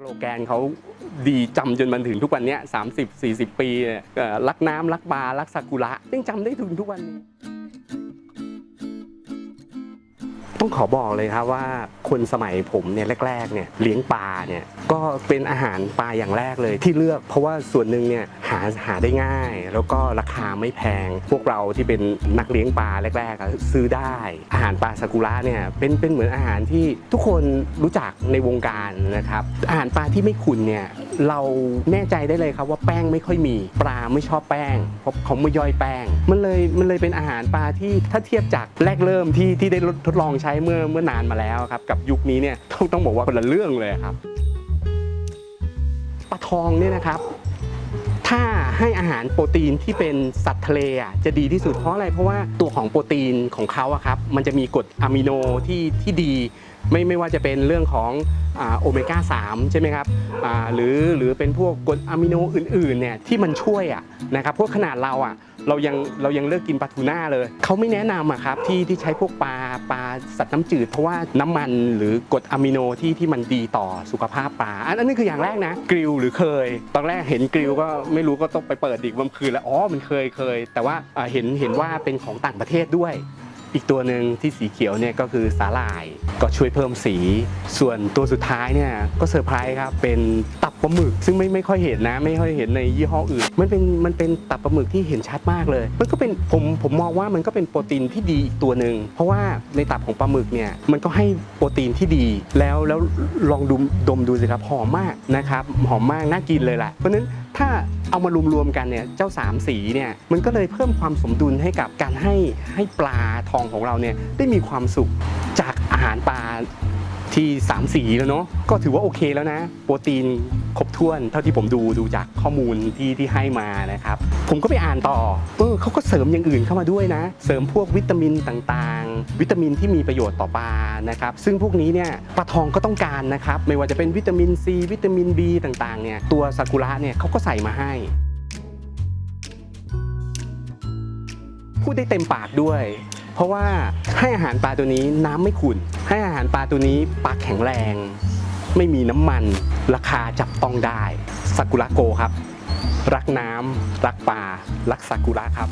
โลแกนเขาดีจำจนมันถึงทุกวันนี้ย30 40 ปีเนี่ยเอ่อรักน้ำรักปลารักซากุระยังจำได้ถึงทุกวันนี้ ต้องขอบอกเลยครับว่าคนสมัยผมเนี่ยแรกๆเนี่ยเลี้ยงปลาเนี่ยก็เป็นอาหารปลาอย่างแรกเลยที่เลือกเพราะว่าส่วนหนึ่งเนี่ยหาหาได้ง่าย แล้วก็ราคาไม่แพง พวกเราที่เป็นนักเลี้ยงปลาแรกๆอะซื้อได้ อาหารปลาซากุระเนี่ยเป็นเป็นเหมือนอาหารที่ทุกคนรู้จักในวงการนะครับอาหารปลาที่ไม่ขุ่นเนี่ย เราแน่ใจได้เลยครับว่าแป้งไม่ค่อยมี ปลาไม่ชอบแป้งเพราะเขาไม่ย่อยแป้ง มันเลยมันเลยเป็นอาหารปลาที่ถ้าเทียบจากแรกเริ่มที่ที่ได้ทดลองใช้เมื่อเมื่อนานมาแล้วครับกับยุคนี้เนี่ยต้องต้องบอกว่าคนละเรื่องเลยครับปลาทองเนี่ยนะครับถ้าให้อาหารโปรตีนที่เป็นสัตว์ทะเลอะจะดีที่สุดเพราะอะไรเพราะว่าตัวของโปรตีนของเขาอะครับมันจะมีกรดอะมิโนที่ที่ดี ไม่ไม่ว่าจะเป็นเรื่องของโอเมก้า3ใช่ไหมครับหรือหรือเป็นพวกกรดอะมิโนอื่นๆเนี่ยที่มันช่วยอะนะครับพวกขนาดเราอะเรายังเรายังเลิกกินปลาทูน่าเลยเขาไม่แนะนำอะครับที่ที่ใช้พวกปลาปลาสัตว์น้ำจืด เพราะว่าน้ำมันหรือกรดอะมิโนที่ที่มันดีต่อสุขภาพปลาอันอันนี้คืออย่างแรกนะกริลหรือเคย ตอนแรกเห็นกริลก็ไม่รู้ก็ต้องไปเปิดอีกว่ามันคือแล้วอ๋อมันเคยเคย แต่ว่าเห็นเห็นว่าเป็นของต่างประเทศด้วย อีกตัวหนึ่งที่สีเขียวเนี่ยก็คือสาหร่ายก็ช่วยเพิ่มสี ส่วนตัวสุดท้ายเนี่ยก็เซอร์ไพรส์ครับเป็นตับปลาหมึก ซึ่งไม่ไม่ค่อยเห็นนะ ไม่ค่อยเห็นในยี่ห้ออื่น มันเป็นมันเป็นตับปลาหมึกที่เห็นชัดมากเลย มันก็เป็นผมผมมองว่ามันก็เป็นโปรตีนที่ดีอีกตัวหนึ่งเพราะว่าในตับของปลาหมึกเนี่ยมันก็ให้โปรตีนที่ดี แล้วแล้วลองดมดมดูสิครับหอมมากนะครับหอมมากน่ากินเลยแหละเพราะฉะนั้นถ้า เอามารวมๆกันเนี่ยเจ้าสามสีเนี่ยมันก็เลยเพิ่มความสมดุลให้กับการให้ให้ปลาทองของเราเนี่ยได้มีความสุขจากอาหารปลา ที่สามสีแล้วเนาะก็ถือว่าโอเคแล้วนะ โปรตีนครบถ้วนเท่าที่ผมดูดูจากข้อมูลที่ที่ให้มานะครับ ผมก็ไปอ่านต่อเออเขาก็เสริมอย่างอื่นเข้ามาด้วยนะ เสริมพวกวิตามินต่างๆ วิตามินที่มีประโยชน์ต่อปลานะครับซึ่งพวกนี้เนี่ยปลาทองก็ต้องการนะครับ ไม่ว่าจะเป็นวิตามินซีวิตามิน B ต่างๆเนี่ยตัวซากุระเนี่ยเขาก็ใส่มาให้พูดได้เต็มปากด้วย ราะว่าให้อาหารปลาตัวนี้น้ำไม่ขุ่น ให้อาหารปลาตัวนี้ปลาแข็งแรง ไม่มีน้ำมัน ราคาจับต้องได้ซากุระโกครับ รักน้ำรักปลารักซากุระครับ